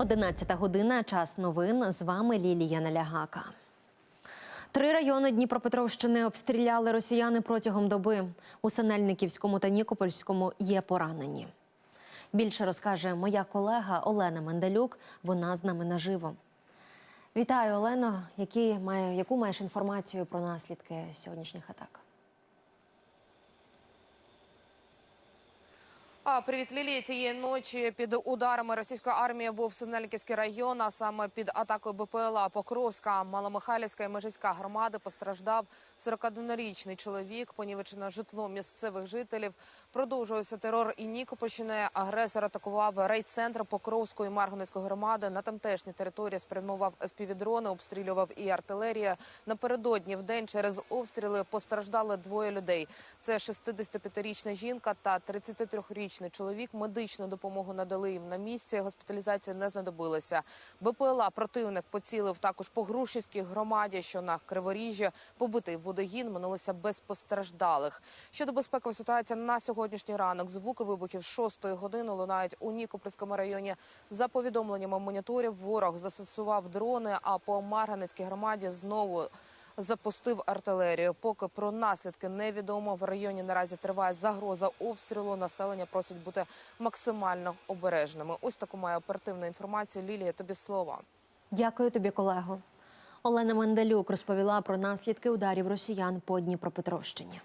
11 година. Час новин. З вами Лілія Налягака. Три райони Дніпропетровщини обстріляли росіяни протягом доби. У Синельниківському та Нікопольському є поранені. Більше розкаже моя колега Олена Менделюк. Вона з нами наживо. Вітаю, Олено. Які має, яку маєш інформацію про наслідки сьогоднішніх атак? А, привіт, Лілія. Цієї ночі під ударами російської армії був Синельниківський район, а саме під атакою БПЛА Покровська, Маломихайлівська і Межівська громади постраждав 41-річний чоловік, понівечено житло місцевих жителів. Продовжувався терор і Нікопольщини. Агресор атакував райцентр Покровської і громади. На тамтешній території спрямував FPV-дрони, обстрілював і артилерія. Напередодні в день через обстріли постраждали двоє людей. Це 65-річна жінка та 33-річний чоловік. Медичну допомогу надали їм на місці. Госпіталізації не знадобилося. БПЛА противник поцілив також по Грушівській громаді, що на Криворіжжі. Побитий водогін минулося без постраждалих. Щодо безпекової ситуації на сьогоднішній ранок, звуки вибухів 6 години лунають у Нікопольському районі. За повідомленнями моніторів, ворог застосував дрони. А по Марганецькій громаді знову запустив артилерію. Поки про наслідки невідомо. В районі наразі триває загроза обстрілу. Населення просить бути максимально обережними. Ось таку має оперативну інформацію. Лілія, тобі слова. Дякую тобі, колего. Олена Менделюк розповіла про наслідки ударів росіян по Дніпропетровщині.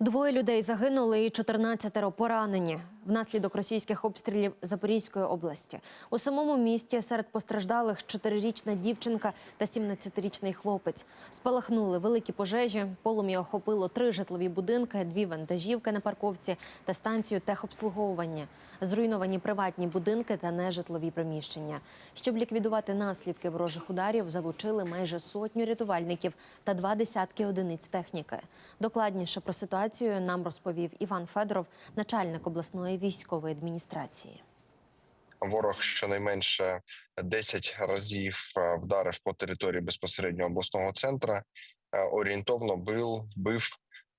Двоє людей загинули і 14 поранені внаслідок російських обстрілів Запорізької області. У самому місті серед постраждалих 4-річна дівчинка та 17-річний хлопець. Спалахнули великі пожежі. Полум'я охопило три житлові будинки, дві вантажівки на парковці та станцію техобслуговування. Зруйновані приватні будинки та нежитлові приміщення. Щоб ліквідувати наслідки ворожих ударів, залучили майже сотню рятувальників та два десятки одиниць техніки. Докладніше про ситуацію нам розповів Іван Федоров, начальник обласної військової адміністрації. Ворог щонайменше 10 разів е, вдарив по території безпосередньо обласного центра. Е, Орієнтовно бив, бив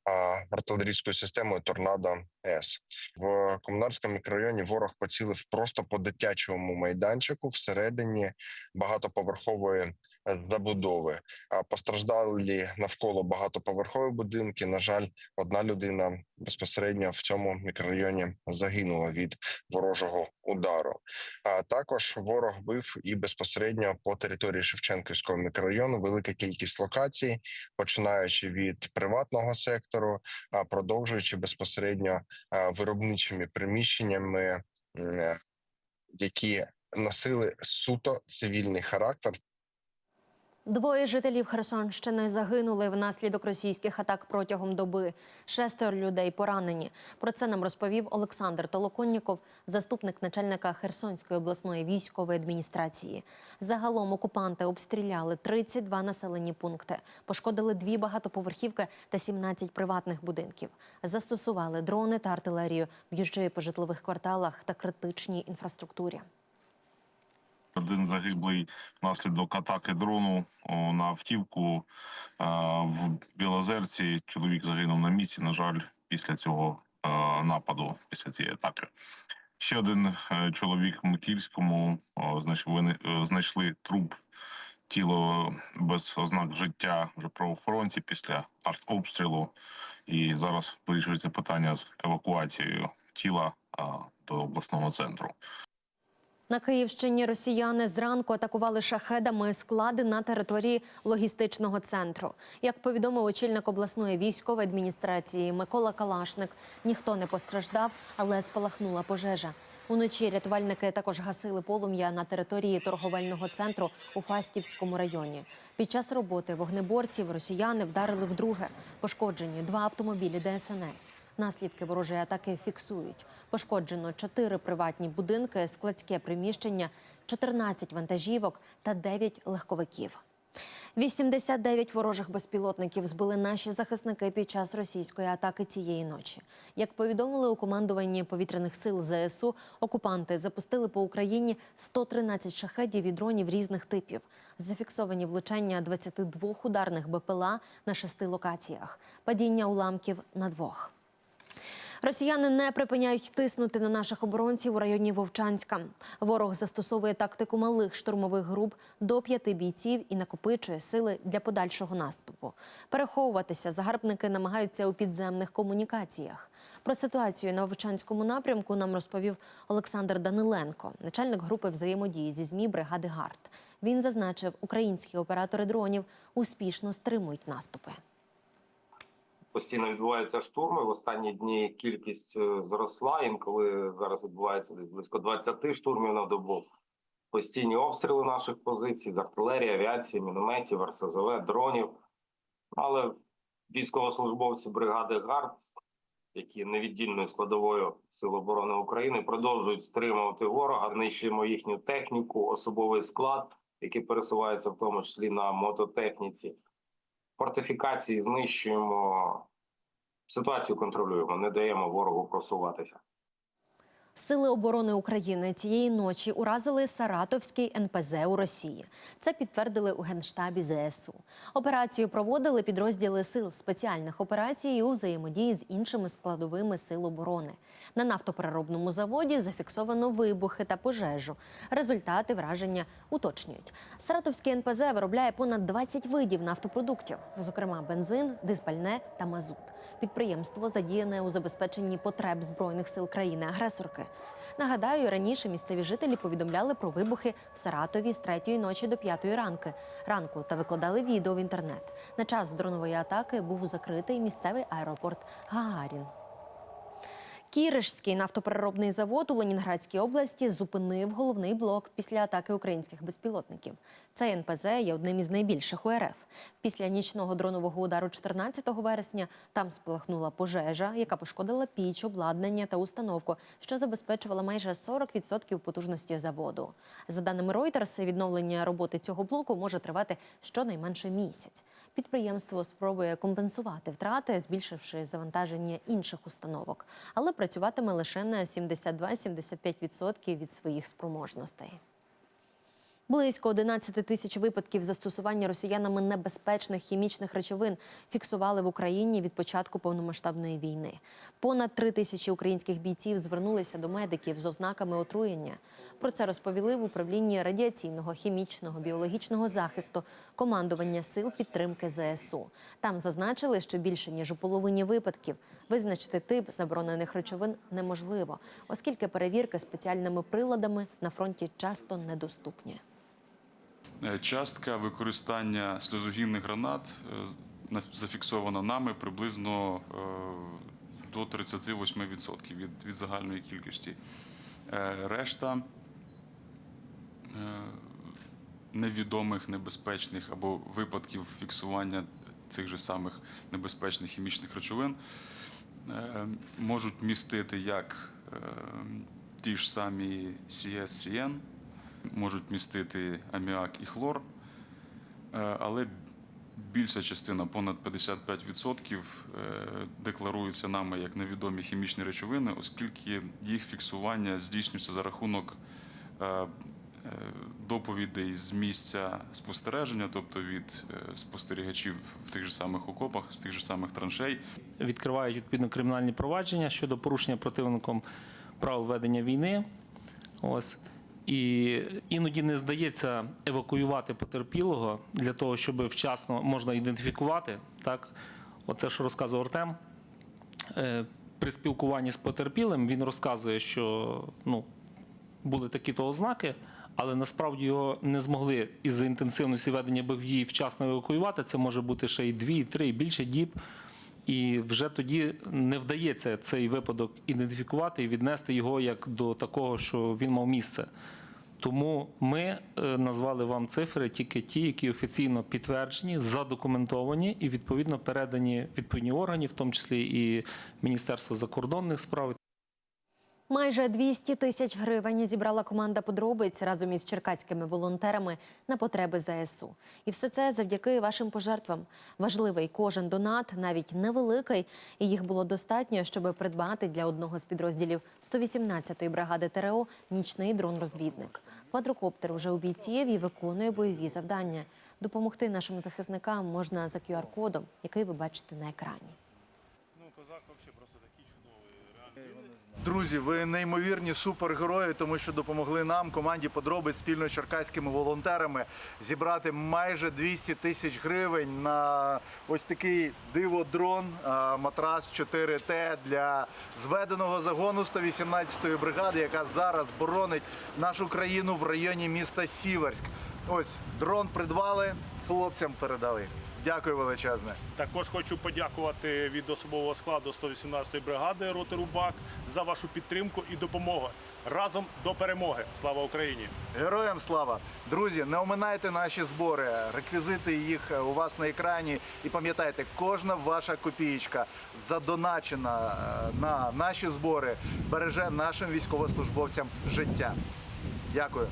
е, артилерійською системою Торнадо С в комунарському мікрорайоні. Ворог поцілив просто по дитячому майданчику всередині багатоповерхової забудови. А постраждалі навколо багатоповерхові будинки. На жаль, одна людина безпосередньо в цьому мікрорайоні загинула від ворожого удару. А також ворог бив і безпосередньо по території Шевченківського мікрорайону велика кількість локацій, починаючи від приватного сектору, а продовжуючи безпосередньо виробничими приміщеннями, е, які носили суто цивільний характер. Двоє жителів Херсонщини загинули внаслідок російських атак протягом доби. Шестеро людей поранені. Про це нам розповів Олександр Толоконніков, заступник начальника Херсонської обласної військової адміністрації. Загалом окупанти обстріляли 32 населені пункти, пошкодили дві багатоповерхівки та 17 приватних будинків. Застосували дрони та артилерію, б'ючи по житлових кварталах та критичній інфраструктурі. Один загиблий внаслідок атаки дрону на автівку в Білозерці. Чоловік загинув на місці. На жаль, після цього нападу, після цієї атаки. Ще один е, чоловік в Микільському знайшли, е, знайшли труп тіло без ознак життя вже правоохоронці після артобстрілу. І зараз вирішується питання з евакуацією тіла до обласного центру. На Київщині росіяни зранку атакували шахедами склади на території логістичного центру. Як повідомив очільник обласної військової адміністрації Микола Калашник, ніхто не постраждав, але спалахнула пожежа. Уночі рятувальники також гасили полум'я на території торговельного центру у Фастівському районі. Під час роботи вогнеборців росіяни вдарили вдруге. Пошкоджені два автомобілі ДСНС. Наслідки ворожої атаки фіксують. Пошкоджено чотири приватні будинки, складське приміщення, 14 вантажівок та 9 легковиків. 89 ворожих безпілотників збили наші захисники під час російської атаки цієї ночі. Як повідомили у командуванні повітряних сил ЗСУ, окупанти запустили по Україні 113 шахедів і дронів різних типів. Зафіксовані влучання 22 ударних БПЛА на шести локаціях, падіння уламків на двох. Росіяни не припиняють тиснути на наших оборонців у районі Вовчанська. Ворог застосовує тактику малих штурмових груп до п'яти бійців і накопичує сили для подальшого наступу. Переховуватися загарбники намагаються у підземних комунікаціях. Про ситуацію на Вовчанському напрямку нам розповів Олександр Даниленко, начальник групи взаємодії зі ЗМІ бригади ГАРД. Він зазначив, українські оператори дронів успішно стримують наступи. Постійно відбуваються штурми. В останні дні кількість е, зросла. Інколи зараз відбувається десь близько 20 штурмів на добу. Постійні обстріли наших позицій з артилерії, авіації, мінометів, РСЗВ, дронів. Але військовослужбовці бригади ГАРД, які невіддільною складовою Сил оборони України, продовжують стримувати ворога. Нищуємо їхню техніку, особовий склад, який пересувається в тому числі на мототехніці фортифікації знищуємо, ситуацію контролюємо, не даємо ворогу просуватися. Сили оборони України цієї ночі уразили Саратовський НПЗ у Росії. Це підтвердили у генштабі ЗСУ. Операцію проводили підрозділи сил спеціальних операцій у взаємодії з іншими складовими сил оборони. На нафтопереробному заводі зафіксовано вибухи та пожежу. Результати враження уточнюють. Саратовський НПЗ виробляє понад 20 видів нафтопродуктів, зокрема бензин, дизпальне та мазут. Підприємство задіяне у забезпеченні потреб збройних сил країни-агресорки. Нагадаю, раніше місцеві жителі повідомляли про вибухи в Саратові з 3 ночі до 5 ранки ранку та викладали відео в інтернет. На час дронової атаки був закритий місцевий аеропорт Гагарін. Кіришський нафтопереробний завод у Ленінградській області зупинив головний блок після атаки українських безпілотників. Цей НПЗ є одним із найбільших у РФ. Після нічного дронового удару 14 вересня там спалахнула пожежа, яка пошкодила піч, обладнання та установку, що забезпечувала майже 40% потужності заводу. За даними Reuters, відновлення роботи цього блоку може тривати щонайменше місяць. Підприємство спробує компенсувати втрати, збільшивши завантаження інших установок, але працюватиме лише на 72-75% від своїх спроможностей. Близько 11 тисяч випадків застосування росіянами небезпечних хімічних речовин фіксували в Україні від початку повномасштабної війни. Понад три тисячі українських бійців звернулися до медиків з ознаками отруєння. Про це розповіли в управлінні радіаційного, хімічного, біологічного захисту командування сил підтримки ЗСУ. Там зазначили, що більше ніж у половині випадків визначити тип заборонених речовин неможливо, оскільки перевірки спеціальними приладами на фронті часто недоступні. Е, Частка використання сльозогінних гранат е, зафіксована нами приблизно е, до 38% від, від загальної кількості. Решта невідомих, небезпечних або випадків фіксування цих же самих небезпечних хімічних речовин можуть містити як ті ж самі CS-CN, можуть містити аміак і хлор, Е, але більша частина, понад 55%, е, декларуються нами як невідомі хімічні речовини, оскільки їх фіксування здійснюється за рахунок е, доповідей з місця спостереження, тобто від спостерігачів в тих же самих окопах, з тих же самих траншей. відкривають відповідно кримінальні провадження щодо порушення противником правил ведення війни. Ось. І іноді не здається евакуювати потерпілого для того, щоб вчасно можна ідентифікувати. Так? Оце, що розказував Артем. Е, При спілкуванні з потерпілим він розказує, що ну, були такі-то ознаки, але насправді його не змогли із-за інтенсивності ведення бойових дій вчасно евакуювати. Це може бути ще й дві, і три, і більше діб. І вже тоді не вдається цей випадок ідентифікувати і віднести його як до такого, що він мав місце. Тому ми е, назвали вам цифри тільки ті, які офіційно підтверджені, задокументовані і відповідно передані відповідні органи, в тому числі і Міністерство закордонних справ, Майже 200 тисяч гривень зібрала команда подробиць разом із черкаськими волонтерами на потреби ЗСУ. І все це завдяки вашим пожертвам. Важливий кожен донат, навіть невеликий, і їх було достатньо, щоб придбати для одного з підрозділів 118-ї бригади ТРО нічний дрон-розвідник. Квадрокоптер уже у бійців і виконує бойові завдання. Допомогти нашим захисникам можна за QR-кодом, який ви бачите на екрані. Ну, козак вообще просто такий чудовий. Друзі, ви неймовірні супергерої, тому що допомогли нам, команді подробиць спільно з черкаськими волонтерами зібрати майже 200 тисяч гривень на ось такий диво-дрон, матрас 4Т для зведеного загону 118-ї бригади, яка зараз боронить нашу країну в районі міста Сіверськ. Ось дрон придбали, хлопцям передали. Дякую величезне. Також хочу подякувати від особового складу 118-ї бригади роти Рубак за вашу підтримку і допомогу. Разом до перемоги. Слава Україні! Героям слава! Друзі, не оминайте наші збори. Реквізити їх е, у вас на екрані. І пам'ятайте, кожна ваша копієчка задоначена е, на наші збори береже нашим військовослужбовцям життя. Дякую.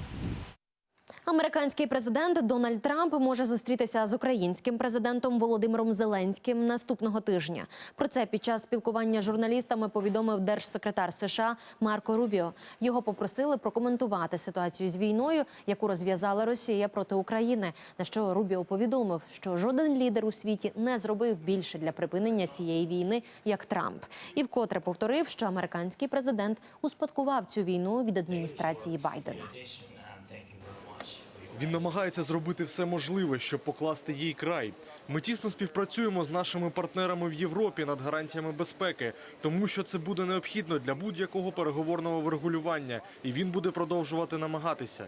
Американський президент Дональд Трамп може зустрітися з українським президентом Володимиром Зеленським наступного тижня. Про це під час спілкування з журналістами повідомив держсекретар США Марко Рубіо. Його попросили прокоментувати ситуацію з війною, яку розв'язала Росія проти України. На що Рубіо повідомив, що жоден лідер у світі не зробив більше для припинення цієї війни, як Трамп, і вкотре повторив, що американський президент успадкував цю війну від адміністрації Байдена. Він намагається зробити все можливе, щоб покласти їй край. Ми тісно співпрацюємо з нашими партнерами в Європі над гарантіями безпеки, тому що це буде необхідно для будь-якого переговорного врегулювання, і він буде продовжувати намагатися.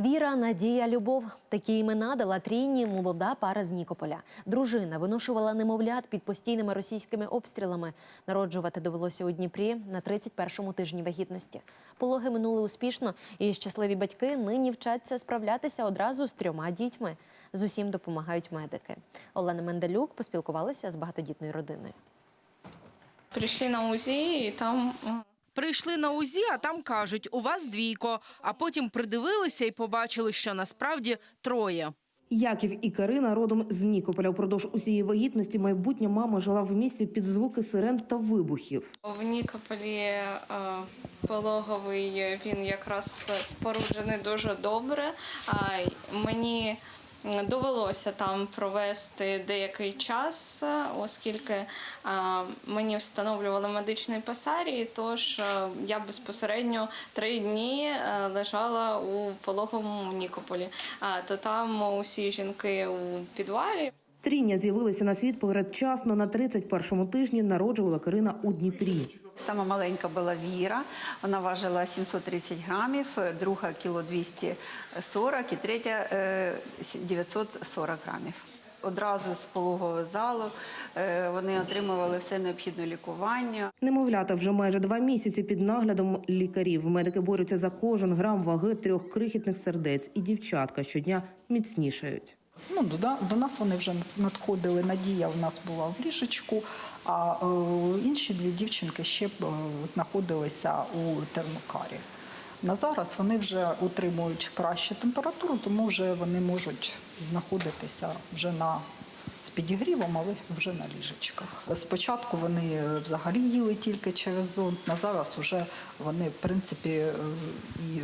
Віра, Надія, Любов такі імена дала трійні молода пара з Нікополя. Дружина виношувала немовлят під постійними російськими обстрілами. Народжувати довелося у Дніпрі на 31-му тижні вагітності. Пологи минули успішно, і щасливі батьки нині вчаться справлятися одразу з трьома дітьми. З усім допомагають медики. Олена Менделюк поспілкувалася з багатодітною родиною. Прийшли на УЗІ і там Прийшли на УЗІ, а там кажуть, у вас двійко. А потім придивилися і побачили, що насправді троє. Яків і Карина родом з Нікополя. Упродовж усієї вагітності майбутня мама жила в місті під звуки сирен та вибухів. в Нікополі е, пологовий він якраз споруджений дуже добре. А мені довелося там провести деякий час, оскільки мені встановлювали медичний пасарій, тож я безпосередньо три дні е, лежала у пологовому Нікополі. То там усі жінки у підвалі. Трійня з'явилися на світ передчасно на 31-му тижні. Народжувала Карина у Дніпрі. Сама маленька була Віра, вона важила 730 грамів, друга кіло 240 і третя е, 940 грамів. Одразу з пологового залу е, вони отримували все необхідне лікування. Немовлята вже майже два місяці під наглядом лікарів. Медики борються за кожен грам ваги трьох крихітних сердець, і дівчатка щодня міцнішають. Ну, до, до нас вони вже надходили. Надія в нас була в ліжечку, а е, інші дві дівчинки ще е, знаходилися у термокарі. На зараз вони вже утримують кращу температуру, тому вже вони можуть знаходитися вже на з підігрівом, але вже на ліжечках. Спочатку вони е, взагалі їли тільки через зонт, на зараз вже вони, в принципі, е, і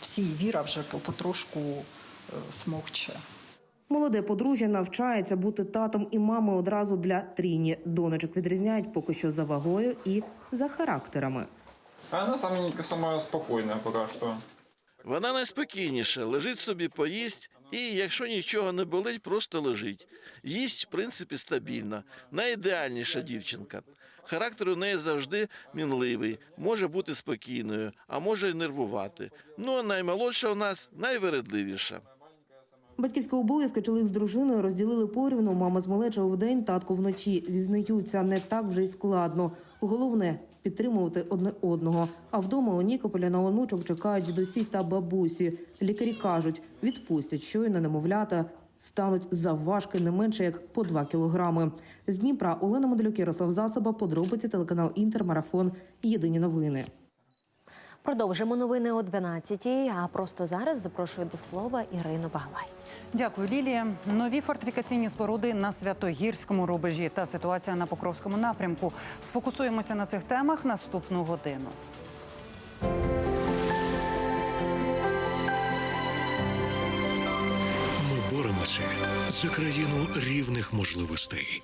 всі віра вже потрошку е, смокче. Молоде подружжя навчається бути татом і мамою одразу для трійні. Донечок відрізняють поки що за вагою і за характерами. Она сама, сама спокойная пока что. Вона найспокійніша, лежить собі, поїсть, і якщо нічого не болить, просто лежить. Їсть, в принципі, стабільно. Найідеальніша дівчинка. Характер у неї завжди мінливий, може бути спокійною, а може й нервувати. Ну, а наймолодша у нас найвередливіша. Батьківські обов'язки чоловік з дружиною розділили порівну. Мама з малеча вдень, татко вночі. Зізнаються, не так вже й складно. Головне підтримувати одне одного. А вдома у Нікополя на онучок чекають дідусі та бабусі. Лікарі кажуть, відпустять щойно немовлята. Стануть завважки не менше як по 2 кілограми. З Дніпра Олена Моделюк, Ярослав Засоба, подробиці телеканал Інтер, Марафон. Єдині новини. Продовжимо новини о 12-й, А просто зараз запрошую до слова Ірину Баглай. Дякую, Лілія. Нові фортифікаційні споруди на святогірському рубежі та ситуація на Покровському напрямку. Сфокусуємося на цих темах наступну годину. Ми боремося за країну рівних можливостей.